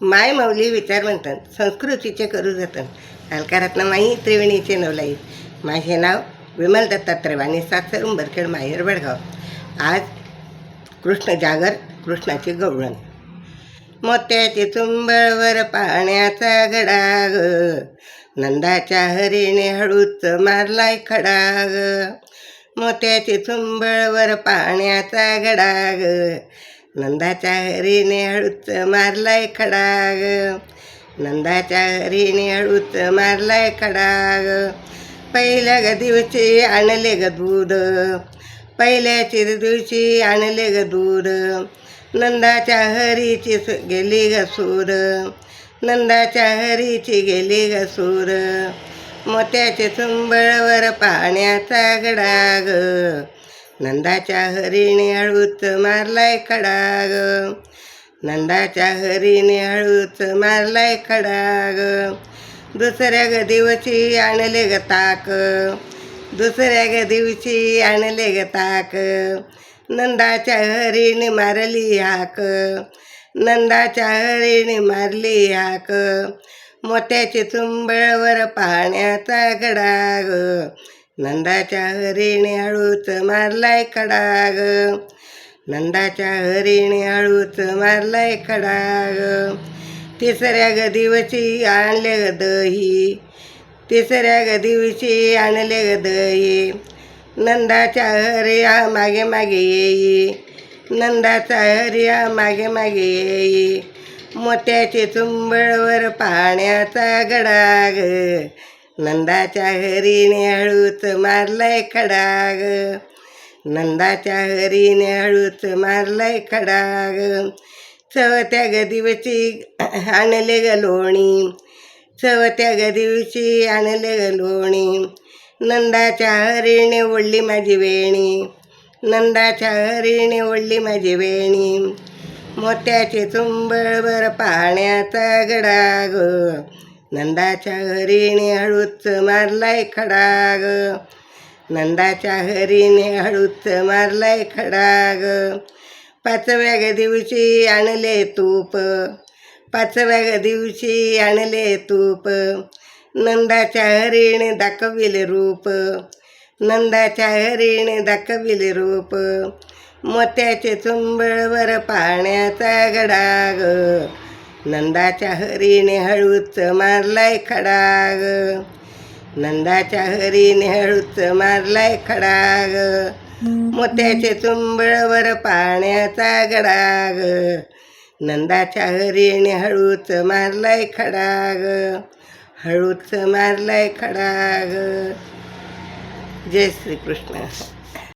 माय माऊली विचार म्हणतात संस्कृतीचे करू जतन. अलकारातनं माई त्रिवेणीचे नवलाई. माझे नाव विमल दत्तात्रय आणि सासर उंबरखेड माहेर बडगाव आज कृष्ण जागर कृष्णाचे गवळण मोत्याचे चुंबळवर पाण्याचा गडाग. नंदाच्या हरीने हळूच मारलाय खडाग. मोत्याचे चुंबळवर पाण्याचा गडाग. नंदाच्या हरीने हळूच मारलाय खडाग नंदाच्या हरीने हळूच मारलाय खडाग पहिल्या ग दिवशी आणले ग दूध पहिल्याच्या दिवशी आणले ग दूध नंदाच्या हरीची सु- गेली ग सूर नंदाच्या हरीची गेली ग सूर मोत्याचे चुंबळवर पाण्याचा गडाग नंदाच्या हरीने हळूच मारलाय खडाग नंदाच्या हरीने हळूच मारलाय खडाग दुसऱ्या ग दिवशी आणले ग ताक. दुसऱ्या ग दिवशी आणले ग ताक. नंदाच्या हरीने मारली हाक. नंदाच्या हरीने मारली हाक. मोत्याचे चुंबळवर पाहण्याचा गडाग. नंदाच्या हरिणी हळूच मारलाय खडाग नंदाच्या हरिणी हळूच मारलाय खडाग तिसऱ्या ग दिवशी आणले ग दही. तिसऱ्या ग दिवशी आणले ग दही. नंदाच्या हरिया मागे मागे येई. नंदाचा हरिया मागे मागे येई. मोत्याचे चुंबळवर पाण्याचा गडाग. नंदाच्या हरीने हळूच मारलाय खडाग. नंदाच्या हरीने हळूच मारलाय खडाग. चवत्या ग आणले ग लोणी. चवत्या ग आणले ग लोणी. नंदाच्या हरीने ओढली माझी वेणी. नंदाच्या हरीने ओढली माझी वेणी. मोत्याचे चुंबळवर पाण्याचा गडाग. नंदाच्या हरीने हळूच मारलाय खडाग. नंदाच्या हरीने हळूच मारलाय खडाग. पाचव्या ग दिवशी आणले तूप. पाचव्या ग दिवशी आणले तूप. नंदाच्या हरीने दाखविले रूप. नंदाच्या हरीने दाखविले रूप. मोत्याचे चुंबळवर पाण्याचा गडाग. नंदाच्या हरीने हळूच मारलाय खडाग. नंदाच्या हरीने हळूच मारलाय खडाग. मोत्याचे चुंबळवर पाण्याचा गडाग. नंदाच्या हरीने हळूच मारलाय खडाग. हळूच मारलाय खडाग. जय श्रीकृष्ण.